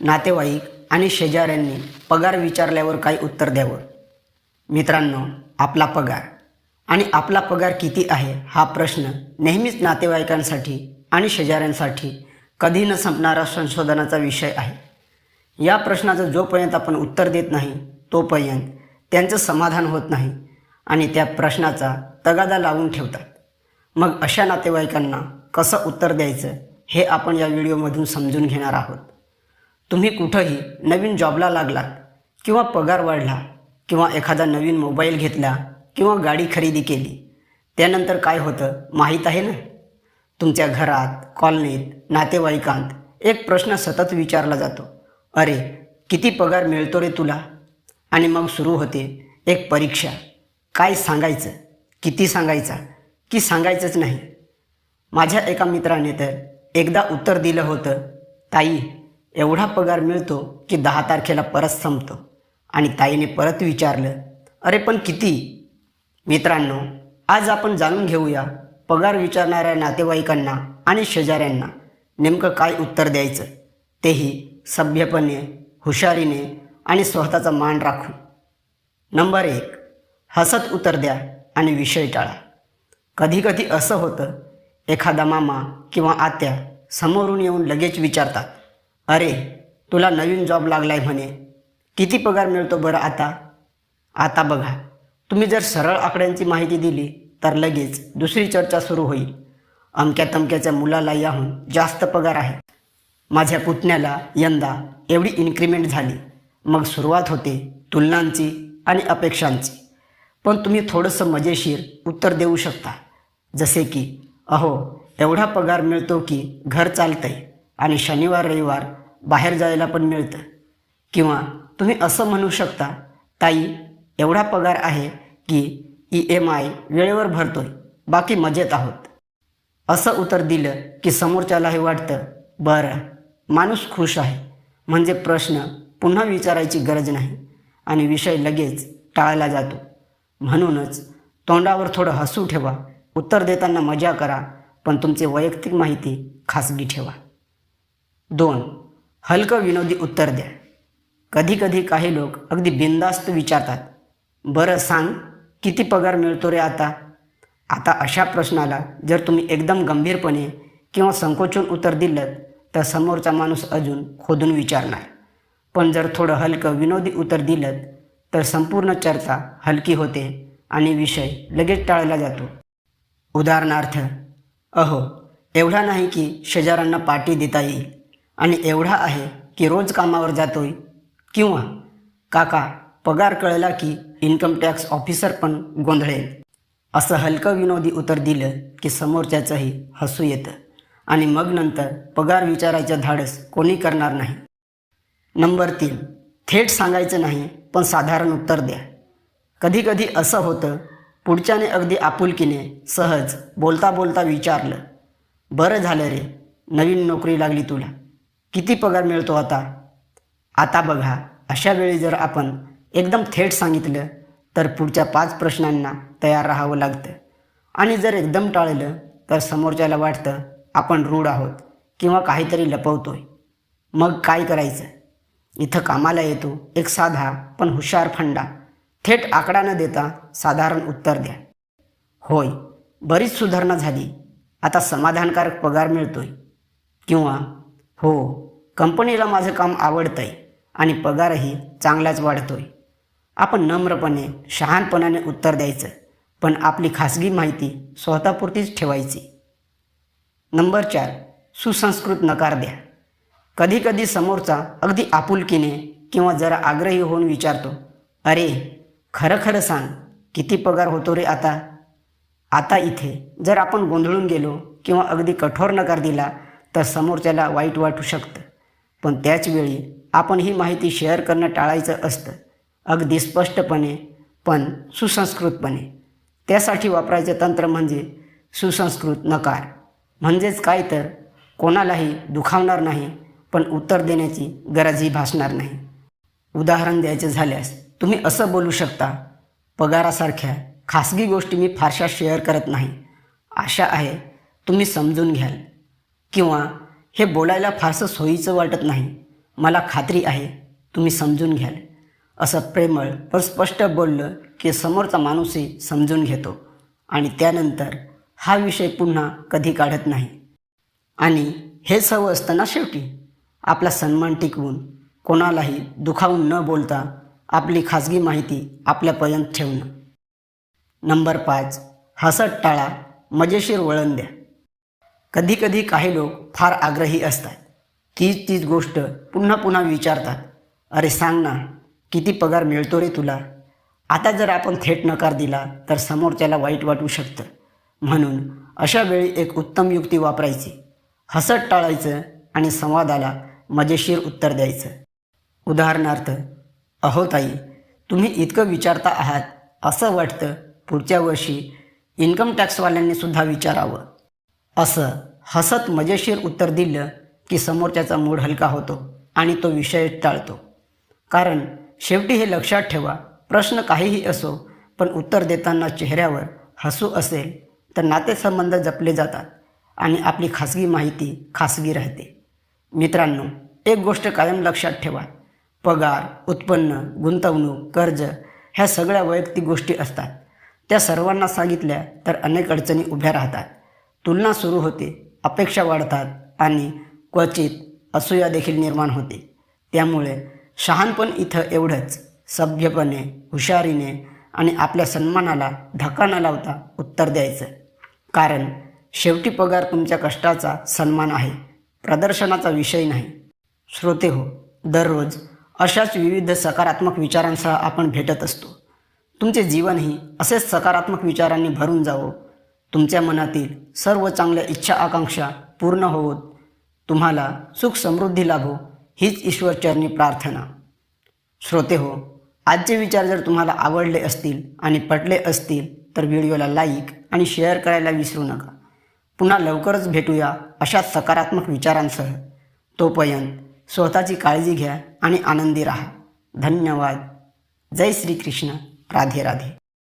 नातेवाईक आणि शेजाऱ्यांनी पगार विचारल्यावर काय उत्तर द्यावं. मित्रांनो आपला पगार. आणि आपला पगार किती आहे हा प्रश्न नेहमीच नातेवाईकांसाठी आणि शेजाऱ्यांसाठी कधी न संपणारा संशोधनाचा विषय आहे. या प्रश्नाचं जोपर्यंत आपण उत्तर देत नाही तोपर्यंत त्यांचं समाधान होत नाही आणि त्या प्रश्नाचा तगादा लावून ठेवतात. मग अशा नातेवाईकांना कसं उत्तर द्यायचं हे आपण या व्हिडिओमधून समजून घेणार आहोत. तुम्ही कुठंही नवीन जॉबला लागलात किंवा पगार वाढला किंवा एखादा नवीन मोबाईल घेतला किंवा गाडी खरेदी केली त्यानंतर काय होतं माहीत आहे ना? तुमच्या घरात कॉलनीत नातेवाईकांत एक प्रश्न सतत विचारला जातो. अरे किती पगार मिळतो रे तुला? आणि मग सुरू होते एक परीक्षा. काय सांगायचं? किती सांगायचा? की सांगायचंच नाही. माझ्या एका मित्राने तर एकदा उत्तर दिलं होतं ताई एवढा पगार मिळतो की दहा तारखेला परत संपतो. आणि ताईने परत विचारलं अरे पण किती? मित्रांनो आज आपण जाणून घेऊया पगार विचारणाऱ्या नातेवाईकांना आणि शेजाऱ्यांना नेमकं काय उत्तर द्यायचं. तेही सभ्यपणे हुशारीने आणि स्वतःचा मान राखून. नंबर एक हसत उत्तर द्या आणि विषय टाळा. कधीकधी असं होतं एखादा मामा किंवा आत्या समोरून येऊन लगेच विचारतात अरे तुला नवीन जॉब लागला आहे म्हणे. किती पगार मिळतो बरं आता? आता बघा. तुम्ही जर सरळ आकड्यांची माहिती दिली तर लगेच दुसरी चर्चा सुरू होईल. अमक्या तमक्याच्या मुलाला याहून जास्त पगार आहे. माझ्या पुतण्याला यंदा एवढी इन्क्रीमेंट झाली. मग सुरुवात होते तुलनांची आणि अपेक्षांची. पण तुम्ही थोडंसं मजेशीर उत्तर देऊ शकता. जसे की अहो एवढा पगार मिळतो की घर चालतंय आणि शनिवार रविवार बाहेर जायला पण मिळतं. किंवा तुम्ही असं म्हणू शकता ताई एवढा पगार आहे की ई एम आय वेळेवर भरतोय बाकी मजेत आहोत. असं उत्तर दिलं की समोरच्यालाही वाटतं बरं माणूस खुश आहे. म्हणजे प्रश्न पुन्हा विचारायची गरज नाही आणि विषय लगेच टाळला जातो. म्हणूनच तोंडावर थोडं हसू ठेवा उत्तर देताना मजा करा पण तुमची वैयक्तिक माहिती खासगी ठेवा. दोन हलकं विनोदी उत्तर द्या. कधीकधी काही लोक अगदी बिनधास्त विचारतात बरं सांग किती पगार मिळतो रे आता? आता अशा प्रश्नाला जर तुम्ही एकदम गंभीरपणे किंवा संकोचून उत्तर दिलं तर समोरचा माणूस अजून खोदून विचारणार. पण जर थोडं हलकं विनोदी उत्तर दिलं तर संपूर्ण चर्चा हलकी होते आणि विषय लगेच टाळला जातो. उदाहरणार्थ अहो एवढा नाही की शेजाऱ्यांना पाठी देता येईल. आणि एवढा आहे की रोज कामावर जातोय. किंवा काका पगार कळला की इन्कम टॅक्स ऑफिसर पण गोंधळेल. असं हलकं विनोदी उत्तर दिलं की समोरच्याचंही हसू येतं. आणि मग नंतर पगार विचारायचं धाडस कोणी करणार नाही. नंबर तीन थेट सांगायचं नाही पण साधारण उत्तर द्या. कधीकधी असं होतं पुढच्याने अगदी आपुलकीने सहज बोलता बोलता विचारलं बरं झालं रे नवीन नोकरी लागली तुला. किती पगार मिळतो आता? आता बघा अशा वेळी जर आपण एकदम थेट सांगितलं तर पुढच्या पाच प्रश्नांना तयार राहावं लागतं. आणि जर एकदम टाळलं तर समोरच्याला वाटतं आपण रूढ आहोत किंवा काहीतरी लपवतोय. मग काय करायचं? इथं कामाला येतो एक साधा पण हुशार फंडा. थेट आकडा न देता साधारण उत्तर द्या. होय बरीच सुधारणा झाली. आता समाधानकारक पगार मिळतोय. किंवा हो कंपनीला माझं काम आवडतं आहे आणि पगारही चांगलाच वाढतो आहे आपण नम्रपणे शहाणपणाने उत्तर द्यायचं पण आपली खासगी माहिती स्वतःपुरतीच ठेवायची. नंबर चार सुसंस्कृत नकार द्या. कधीकधी समोरचा अगदी आपुलकीने किंवा जरा आग्रही होऊन विचारतो अरे खरं खरं सांग किती पगार होतो रे आता? आता इथे जर आपण गोंधळून गेलो किंवा अगदी कठोर नकार दिला तर समोरच्याला वाईट वाटू शकतं. पण त्याचवेळी आपण ही माहिती शेअर करणं टाळायचं असतं. अगदी स्पष्टपणे पण सुसंस्कृतपणे. त्यासाठी वापरायचं तंत्र म्हणजे सुसंस्कृत नकार. म्हणजेच काय तर कोणालाही दुखावणार नाही पण उत्तर देण्याची गरजही भासणार नाही. उदाहरण द्यायचं झाल्यास तुम्ही असं बोलू शकता पगारासारख्या खासगी गोष्टी मी फारशा शेअर करत नाही. आशा आहे तुम्ही समजून घ्याल. किंवा हे बोलायला फारसं सोयीचं वाटत नाही. मला खात्री आहे तुम्ही समजून घ्याल. असं प्रेमळ पण स्पष्ट बोललं की समोरचा माणूसही समजून घेतो. आणि त्यानंतर हा विषय पुन्हा कधी काढत नाही. आणि हेच हवं असतं ना शेवटी आपला सन्मान टिकवून कोणालाही दुखावून न बोलता आपली खाजगी माहिती आपल्यापर्यंत ठेवणं. नंबर पाच हसत टाळा मजेशीर वळण द्या. कधीकधी काही लोक फार आग्रही असतात. तीच तीच गोष्ट पुन्हा पुन्हा विचारतात. अरे सांग ना किती पगार मिळतो रे तुला? आता जर आपण थेट नकार दिला तर समोरच्याला वाईट वाटू शकतं. म्हणून अशा वेळी एक उत्तम युक्ती वापरायची. हसत टाळायचं आणि संवादाला मजेशीर उत्तर द्यायचं. उदाहरणार्थ अहो ताई तुम्ही इतकं विचारता आहात असं वाटतं पुढच्या वर्षी इन्कम टॅक्सवाल्यांनी सुद्धा विचारावं. असं हसत मजेशीर उत्तर दिलं की समोरच्याचा मूड हलका होतो आणि तो विषय टाळतो. कारण शेवटी हे लक्षात ठेवा प्रश्न काहीही असो पण उत्तर देताना चेहऱ्यावर हसू असेल तर नातेसंबंध जपले जातात आणि आपली खासगी माहिती खासगी राहते. मित्रांनो एक गोष्ट कायम लक्षात ठेवा. पगार उत्पन्न गुंतवणूक कर्ज ह्या सगळ्या वैयक्तिक गोष्टी असतात. त्या सर्वांना सांगितल्या तर अनेक अडचणी उभ्या राहतात. तुलना सुरू होते अपेक्षा वाढतात आणि क्वचित असूया देखील निर्माण होते. त्यामुळे शहाणपण इथं एवढंच सभ्यपणे हुशारीने आणि आपल्या सन्मानाला धक्का न लावता उत्तर द्यायचं. कारण शेवटी पगार तुमच्या कष्टाचा सन्मान आहे प्रदर्शनाचा विषय नाही. श्रोते हो दररोज अशाच विविध सकारात्मक विचारांसह आपण भेटत असतो. तुमचे जीवनही असेच सकारात्मक विचारांनी भरून जावो तुमच्या मनातील सर्व चांगल्या इच्छा आकांक्षा पूर्ण होवोत. तुम्हाला सुख समृद्धी लाभो हीच ईश्वरचरणी प्रार्थना. श्रोते हो आजचे विचार जर तुम्हाला आवडले असतील आणि पटले असतील तर व्हिडिओला लाईक आणि शेअर करायला विसरू नका. पुन्हा लवकरच भेटूया अशा सकारात्मक विचारांसह. तोपर्यंत स्वतःची काळजी घ्या आणि आनंदी राहा. धन्यवाद. जय श्रीकृष्ण. राधे राधे.